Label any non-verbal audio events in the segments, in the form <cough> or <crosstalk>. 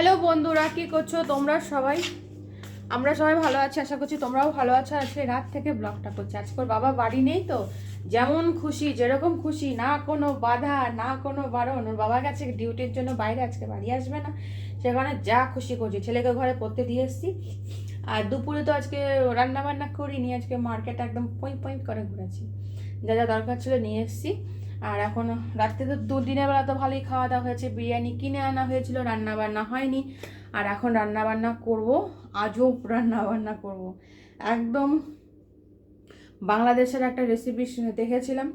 Hello বন্ধুরা, কি করছ? তোমরা সবাই? আমরা সবাই ভালো আছি, আশা করছি তোমরাও ভালো আছো। আজকে রাত থেকে ব্লগটা করছি। আজকে বাবা বাড়ি নেই তো, যেমন খুশি, যেরকম খুশি, না কোনো বাধা, না কোনো বারণ। ওর বাবা গেছে ডিউটির জন্য, বাইরে আজকে বাড়ি আসবে না। সেখানে যা খুশি করছি, ছেলেকে ঘরে পড়তে দিয়ে এসেছি। আর দুপুরে তো আজকে রান্না বান্না করিনি, আজকে মার্কেট একদম পয়েন্ট পয়েন্ট করে ঘুরেছি। যা যা দরকার ছিল নিয়ে এসেছি। আর এখন রাত্রে তো দুদিনের বেলা তো ভালোই খাওয়া দাওয়া হয়েছে। বিরিয়ানি কিনে আনা হয়েছিল রান্না বান্না হয়নি। আর এখন রান্না বান্না করব আজব রান্না বান্না করব। একদম বাংলাদেশের একটা রেসিপি দেখেছিলাম,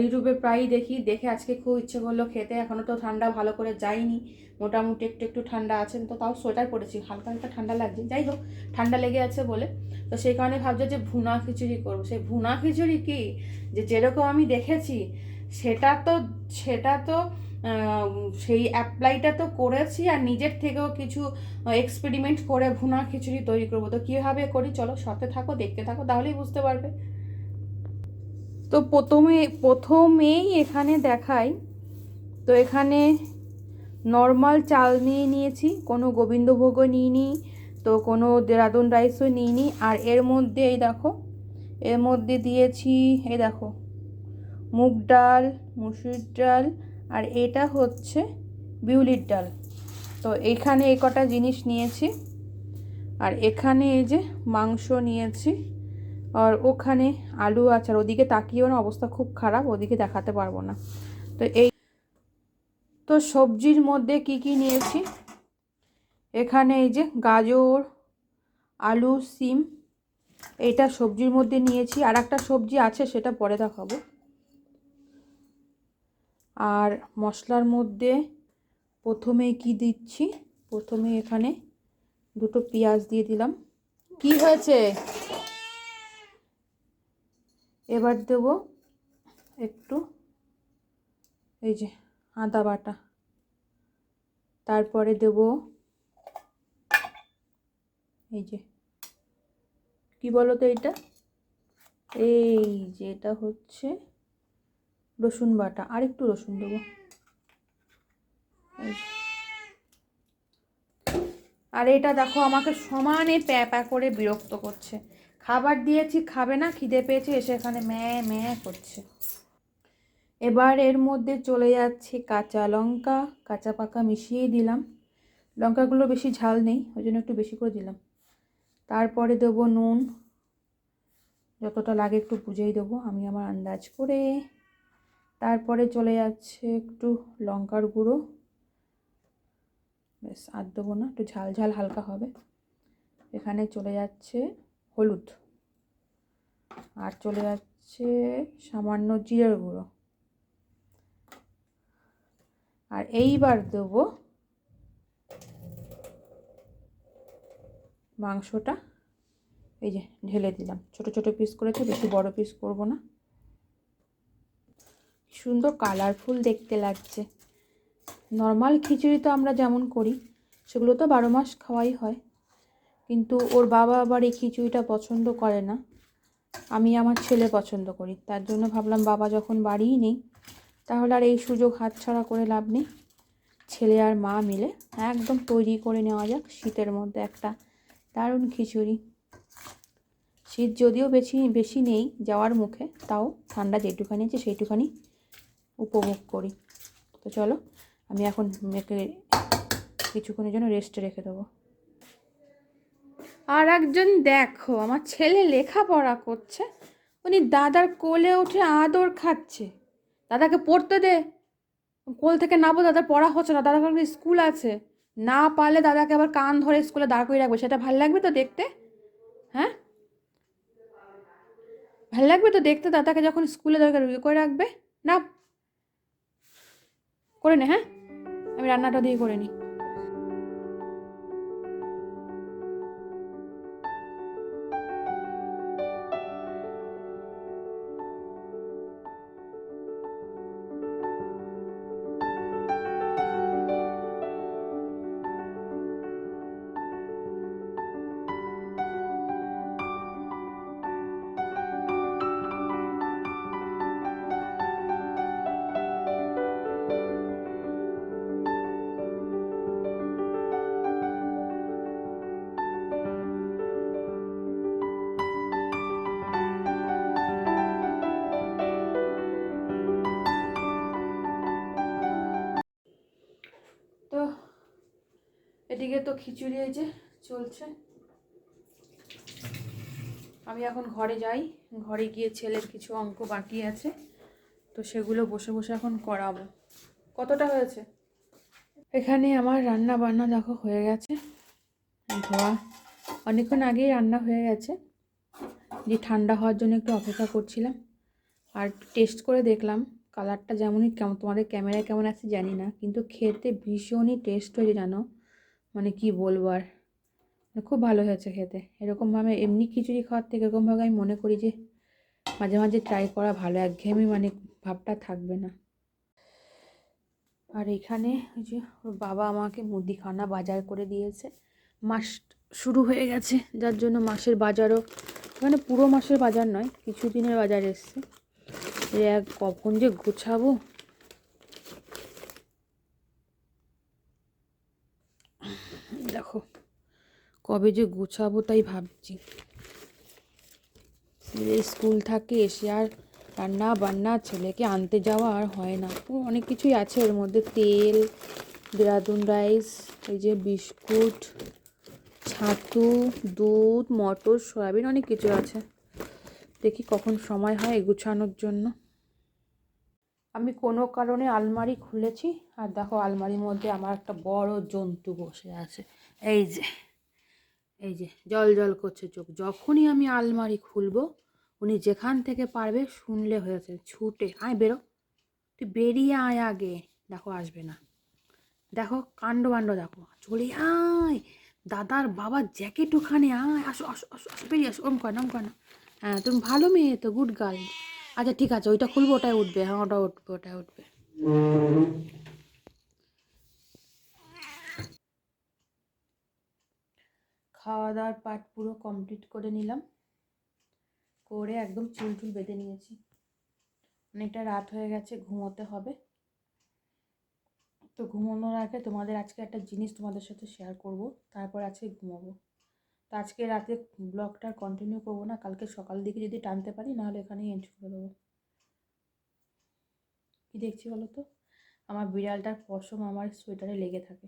ইউটিউবে প্রায়ই দেখি, দেখে আজকে খুব ইচ্ছে করল খেতে। এখনও তো ঠান্ডা ভালো করে যায়নি, মোটামুটি একটু একটু ঠান্ডা আছে তো তাও সোয়েটার পরেছি, হালকা হালকা ঠান্ডা লাগছে। যাই হোক, ঠান্ডা লেগে আছে বলে। তো সেই কারণে ভাবছে যে ভুনা খিচুড়ি করব। সেই ভুনা খিচুড়ি কি? যে যেরকম আমি দেখেছি সেটা তো সেটা তো সেই অ্যাপ্লাইটা তো করেছি আর নিজের থেকেও কিছু এক্সপেরিমেন্ট করে ভুনা খিচুড়ি তৈরি করব। তো কীভাবে করি? চলো সাথে থাকো, দেখতে থাকো, তাহলেই বুঝতে পারবে। তো প্রথমে, প্রথমেই এখানে দেখাই, তো এখানে নর্মাল চাল নিয়ে নিয়েছি, কোনো গোবিন্দভোগও নিইনি, তো কোনো দেরাদুন রাইসও নিইনি। আর এর মধ্যে এই দেখো, এর মধ্যে দিয়েছি, এই দেখো মুগ ডাল, মুসুর ডাল, আর এটা হচ্ছে বিউলির ডাল। তো এখানে এই কটা জিনিস নিয়েছি, আর এখানে এই যে মাংস নিয়েছি, আর ওখানে আলু আছে, আর ওদিকে তাকিয়েও না, অবস্থা খুব খারাপ, ওদিকে দেখাতে পারব না। তো এই, তো সবজির মধ্যে কি কি নিয়েছি? এখানে এই যে গাজর, আলু, সিম, এটা সবজির মধ্যে নিয়েছি। আর একটা সবজি আছে, সেটা পরে দেখাবো। আর মশলার মধ্যে প্রথমে কি দিচ্ছি? প্রথমে এখানে দুটো পেঁয়াজ দিয়ে দিলাম। কি হয়েছে? এবার দেব একটু এই যে আদা বাটা। তারপরে দেব এই যে, কি বলো তো এইটা এই যে এটা হচ্ছে রসুন বাটা আর একটু রসুন দেবো। আর এটা দেখো, আমাকে সমানে প্যা প্যা করে বিরক্ত করছে। খাবার দিয়েছি, খাবে না, খিদে পেয়েছে, এসে এখানে ম্যা ম্যা করছে। এবার এর মধ্যে চলে যাচ্ছে কাঁচা লঙ্কা, কাঁচা পাকা মিশিয়ে দিলাম। লঙ্কাগুলো বেশি ঝাল নেই, ওই জন্য একটু বেশি করে দিলাম। তারপরে দেবো নুন। যতটা লাগে একটু বুঝেই দেবো, আমি আমার আন্দাজ করে তারপরে চলে যাচ্ছে একটু লঙ্কার গুঁড়ো। বেশ, আর দেবো না, একটু ঝাল ঝাল হালকা হবে। এখানে চলে যাচ্ছে হলুদ। আর চলে যাচ্ছে সামান্য জিরের গুঁড়ো। আর এইবার দেবো মাংসটা। এই যে, ঢেলে দিলাম। ছোট ছোট পিস করেছে, বেশি বড় পিস করব না। সুন্দর কালারফুল দেখতে লাগছে। নর্মাল খিচুড়ি তো আমরা যেমন করি, সেগুলো তো বারো মাস খাওয়াই হয়। কিন্তু ওর বাবা আবার এই খিচুড়িটা পছন্দ করে না। আমি আমার ছেলে পছন্দ করি, তার জন্য ভাবলাম বাবা যখন বাড়িই নেই, তাহলে আর এই সুযোগ হাতছাড়া করে লাভ নেই। ছেলে আর মা মিলে একদম তৈরি করে নেওয়া যাক শীতের মধ্যে একটা দারুণ খিচুড়ি। শীত যদিও বেশি বেশি নেই যাওয়ার মুখে, তাও ঠান্ডা যেটুখানি আছে সেইটুখানি উপভোগ করি। তো চলো, আমি এখন মেয়েকে কিছুক্ষণের জন্য রেস্টে রেখে দেবো। আর একজন দেখো, আমার ছেলে লেখাপড়া করছে। উনি দাদার কোলে উঠে আদর খাচ্ছে। দাদাকে পড়তে দে। কোল থেকে নাবো দাদার পড়া হচ্ছে না দাদার স্কুল আছে। না পারলে দাদাকে আবার কান ধরে স্কুলে দাঁড় করিয়ে রাখবে, সেটা ভালো লাগবে তো দেখতে? হ্যাঁ? ভালো লাগবে তো দেখতে, দাদাকে যখন স্কুলে দরকার ইয়ে করে রাখবে। না করে নে হ্যাঁ? আমি রান্নাটা দিয়ে করে নিই। এদিকে তো খিচুড়ি এই যে চলছে। আমি এখন ঘরে যাই। ঘরে গিয়ে ছেলের কিছু অঙ্ক বাকি আছে, তো সেগুলো বসে বসে এখন করাবো। কতটা হয়েছে? এখানে আমার রান্না বান্না দেখো হয়ে গেছে। ধোয়া। অনেকক্ষণ আগেই রান্না হয়ে গেছে। যে ঠান্ডা হওয়ার জন্য একটু অপেক্ষা করছিলাম। আর টেস্ট করে দেখলাম, কালারটা যেমনই কেমন, তোমাদের ক্যামেরায় কেমন আছে জানি না, কিন্তু খেতে ভীষণই টেস্ট হয়েছে জানো। মানে কি বলব আর? মানে খুব ভালো হয়েছে খেতে। এরকমভাবে এমনি খিচুড়ি খাওয়ার থেকে এরকমভাবে আমি মনে করি যে, মাঝে মাঝে ট্রাই করা ভালো। একঘেয়েমি মানে ভাবটা থাকবে না। আর এখানে ওই যে বাবা আমাকে মুদিখানা বাজার করে দিয়েছে। মাস শুরু হয়ে গেছে, যার জন্য মাসের বাজারও মানে পুরো মাসের বাজার নয় কিছু দিনের বাজার এসছে। যে কখন যে গোছাবো দেখো। কবে যে গোছাবো তাই ভাবছি। ছেলে স্কুল থাকে, এসে আর রান্না বান্না ছেলেকে আনতে যাওয়া আর হয় না। অনেক কিছুই আছে এর মধ্যে। তেল, দেরাদুন রাইস, এই যে বিস্কুট, ছাতু, দুধ, মটর, সয়াবিন অনেক কিছু আছে। দেখি কখন সময় হয় গুছানোর জন্য। আমি কোনো কারণে আলমারি খুলেছি। আর দেখো আলমারির মধ্যে আমার একটা বড় জন্তু বসে আছে। এই যে এই যে, জল জল করছে চোখ। যখনই আমি আলমারি খুলবো, উনি যেখান থেকে পারবে শুনলে হয়েছে ছুটে। আয়, বেরো। তুই বেরিয়ে আয় আগে। দেখো, আসবে না। দেখো কাণ্ড বাণ্ড দেখো। চলে আয়। দাদার বাবার জ্যাকেট ওখানে, আয়। আসো আসো আসো আসো, বেরিয়ে আসো। ওম কর নাম কর না। হ্যাঁ তুমি ভালো মেয়ে তো গুড গার্ল আচ্ছা ঠিক আছে, ওইটা খুলবো, ওটাই উঠবে। হ্যাঁ ওটা উঠবে, ওটাই উঠবে। খাওয়া দাওয়ার পার্ট পুরো কমপ্লিট করে নিলাম। করে একদম চুল চুল বেঁধে নিয়েছি। অনেকটা রাত হয়ে গেছে, ঘুমোতে হবে। তো ঘুমানোর আগে তোমাদের আজকে একটা জিনিস তোমাদের সাথে শেয়ার করব, তারপর আজকে ঘুমাবো। তো আজকে রাতে ব্লগটা কন্টিনিউ করব না, কালকে সকাল দিকে যদি টানতে পারি, নাহলে এখানেই এন্ড করে দেবো। কী দেখছি বলো তো? আমার বিড়ালটার পশম আমার সোয়েটারে লেগে থাকে।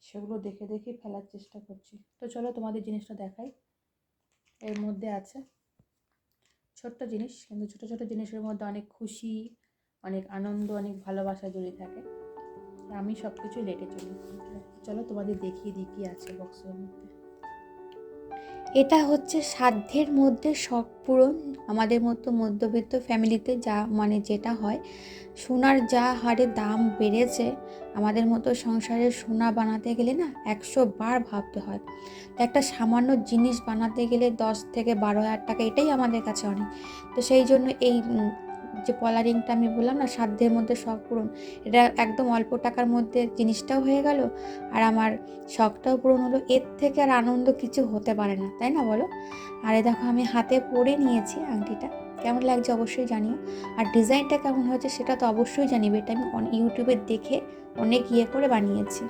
সেগুলো দেখে দেখে ফেলার চেষ্টা করছি। তো চলো তোমাদের জিনিসটা দেখাই। এর মধ্যে আছে ছোট্ট জিনিস, কিন্তু ছোট ছোট জিনিসের মধ্যে অনেক খুশি, অনেক আনন্দ, অনেক ভালোবাসা জড়িয়ে থাকে। আমি সব কিছু লেটে চলি। চলো তোমাদের দেখিয়ে দিই কী আছে বক্সের মধ্যে। এটা হচ্ছে সাধ্যের মধ্যে শখ পূরণ আমাদের মতো মধ্যবিত্ত ফ্যামিলিতে যা মানে যেটা হয়। সোনার যা হারে দাম বেড়েছে, আমাদের মতো সংসারে সোনা বানাতে গেলে না একশো বার ভাবতে হয়। একটা সামান্য জিনিস বানাতে গেলে দশ থেকে বারো হাজার টাকা, এটাই আমাদের কাছে অনেক। তো সেই জন্য এই যে পলারিংটা আমি বললাম না, সাধ্যের মধ্যে শখ পূরণ। এটা একদম অল্প টাকার মধ্যে জিনিসটাও হয়ে গেল আর আমার শখটাও পূরণ হলো। এর থেকে আর আনন্দ কিছু হতে পারে না, তাই না বলো? আর এই দেখো, আমি হাতে পরে নিয়েছি আংটিটা। কেমন লাগছে অবশ্যই জানিও। আর ডিজাইনটা কেমন হয়েছে সেটা তো অবশ্যই জানিবে। এটা আমি ইউটিউবে দেখে অনেক ইয়ে করে বানিয়েছি।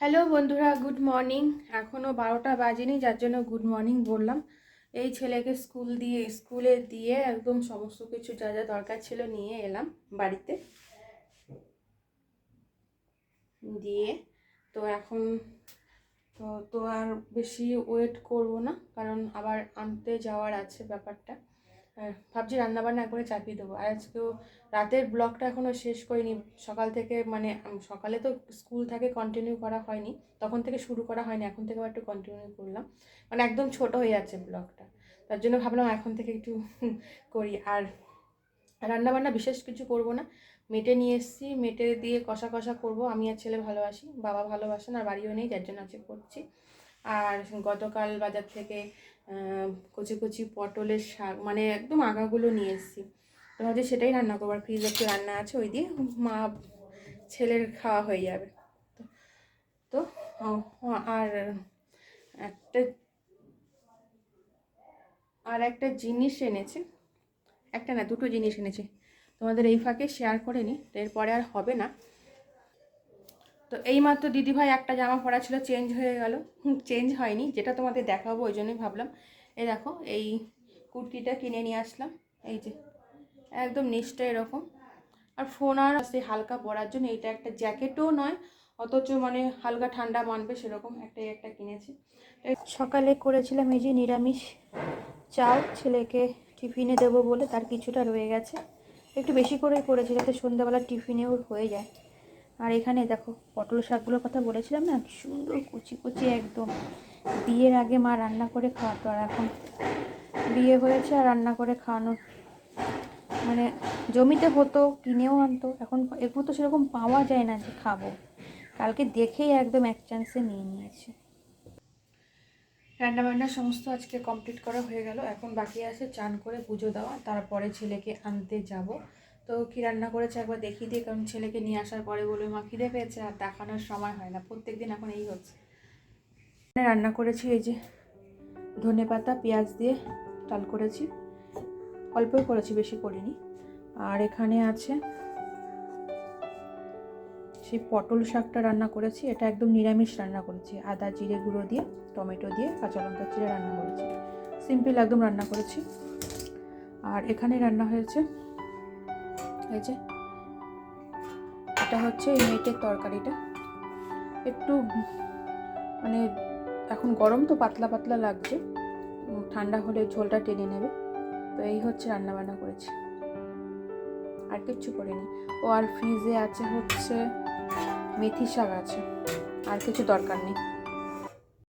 হ্যালো বন্ধুরা গুড মর্নিং এখনও বারোটা বাজেনি, যার জন্য গুড মর্নিং বললাম। এই ছেলেকে স্কুল দিয়ে, স্কুলে দিয়ে একদম সমস্ত কিছু যা যা দরকার ছিল নিয়ে এলাম বাড়িতে। দিয়ে তো এখন তো তো আর বেশি ওয়েট করব না, কারণ আবার আনতে যাওয়ার আছে ব্যাপারটা। ভাবছি রান্নাবান্না একবারে চাপিয়ে দেবো। আর আজকেও রাতের ব্লগটা এখনও শেষ করিনি। সকাল থেকে মানে সকালে তো স্কুল থাকে কন্টিনিউ করা হয়নি। তখন থেকে শুরু করা হয়নি, এখন থেকে আবার একটু কন্টিনিউ করলাম। মানে একদম ছোট হয়ে যাচ্ছে ব্লগটা। তার জন্য ভাবলাম এখন থেকে একটু <laughs> করি। আর রান্নাবান্না বিশেষ কিছু করব না। মেটে নিয়ে এসেছি, মেটে দিয়ে কষা কষা করব। আমি আর ছেলে ভালোবাসি, বাবা ভালোবাসেন, আর বাড়িও নেই, যার জন্য আজকে করছি। আর গতকাল বাজার থেকে কচি কচি পটলের শাক মানে একদম আগাগুলো নিয়ে এসেছি। তো ভাবছি সেটাই রান্না করব। আর ফ্রিজে একটু রান্না আছে, ওই দিয়ে মা ছেলের খাওয়া হয়ে যাবে। তো আর একটা আর একটা জিনিস এনেছে। একটা না, দুটো জিনিস এনেছে। তোমাদের এই ফাঁকে শেয়ার করে নিই। এরপরে আর হবে না। তো এইমাত্র দিদিভাই একটা জামা পরা ছিল চেঞ্জ হয়ে গেল। চেঞ্জ হয়নি, যেটা তোমাদের দেখাবো, ওই জন্যই ভাবলাম। এই দেখো, এই কুর্তিটা কিনে নিয়ে আসলাম। এই যে, একদম নিচটা এরকম। আর ফোন আর সেই হালকা পরার জন্য, এইটা একটা জ্যাকেটও নয়, অথচ মানে হালকা ঠান্ডা মানবে সেরকম একটাই একটা কিনেছি। সকালে করেছিলাম এই যে নিরামিষ চাল, ছেলেকে টিফিনে দেবো বলে তার কিছুটা রয়ে গেছে। একটু বেশি করেই করেছি, যাতে সন্ধ্যাবেলা টিফিনেও হয়ে যায়। আর এখানে দেখো পটল শাকগুলোর কথা বলেছিলাম না? সুন্দর কুচি কুচি একদম। বিয়ের আগে মা রান্না করে খাওয়াতো আর এখন বিয়ে হয়েছে আর রান্না করে খাওয়ানোর মানে জমিতে হতো, কিনেও আনতো। এখন এগুলো তো সেরকম পাওয়া যায় না যে খাব। কালকে দেখেই একদম এক চান্সে নিয়ে নিয়েছি। রান্নাবান্না সমস্ত আজকে কমপ্লিট করা হয়ে গেল। এখন বাকি আছে চান করে পুজো দেওয়া। তারপরে ছেলেকে আনতে যাব। তো কি রান্না করেছে একবার দেখিয়ে দিই, কারণ ছেলেকে নিয়ে আসার পরে বলবে, মা খিদে পেয়েছে আর দেখানোর সময় হয় না। প্রত্যেক দিন এখন এই হচ্ছে। রান্না করেছি এই যে ধনে পাতা, পেঁয়াজ দিয়ে ডাল করেছি। অল্পই করেছি, বেশি করিনি। আর এখানে আছে সেই পটল শাকটা রান্না করেছি। এটা একদম নিরামিষ রান্না করেছি। আদা, জিরে গুঁড়ো দিয়ে, টমেটো দিয়ে, কাঁচা লঙ্কা চিড়ে রান্না করেছি। সিম্পল একদম রান্না করেছি। আর এখানে রান্না হয়েছে এই যে এটা হচ্ছে এই মেটের তরকারিটা। একটু মানে এখন গরম তো পাতলা পাতলা লাগছে। ঠান্ডা হলে ঝোলটা টেনে নেবে। তো এই হচ্ছে রান্নাবান্না করেছি। আর কিচ্ছু করিনি। ও আর ফ্রিজে আছে হচ্ছে মেথি শাক আছে। আর কিছু দরকার নেই।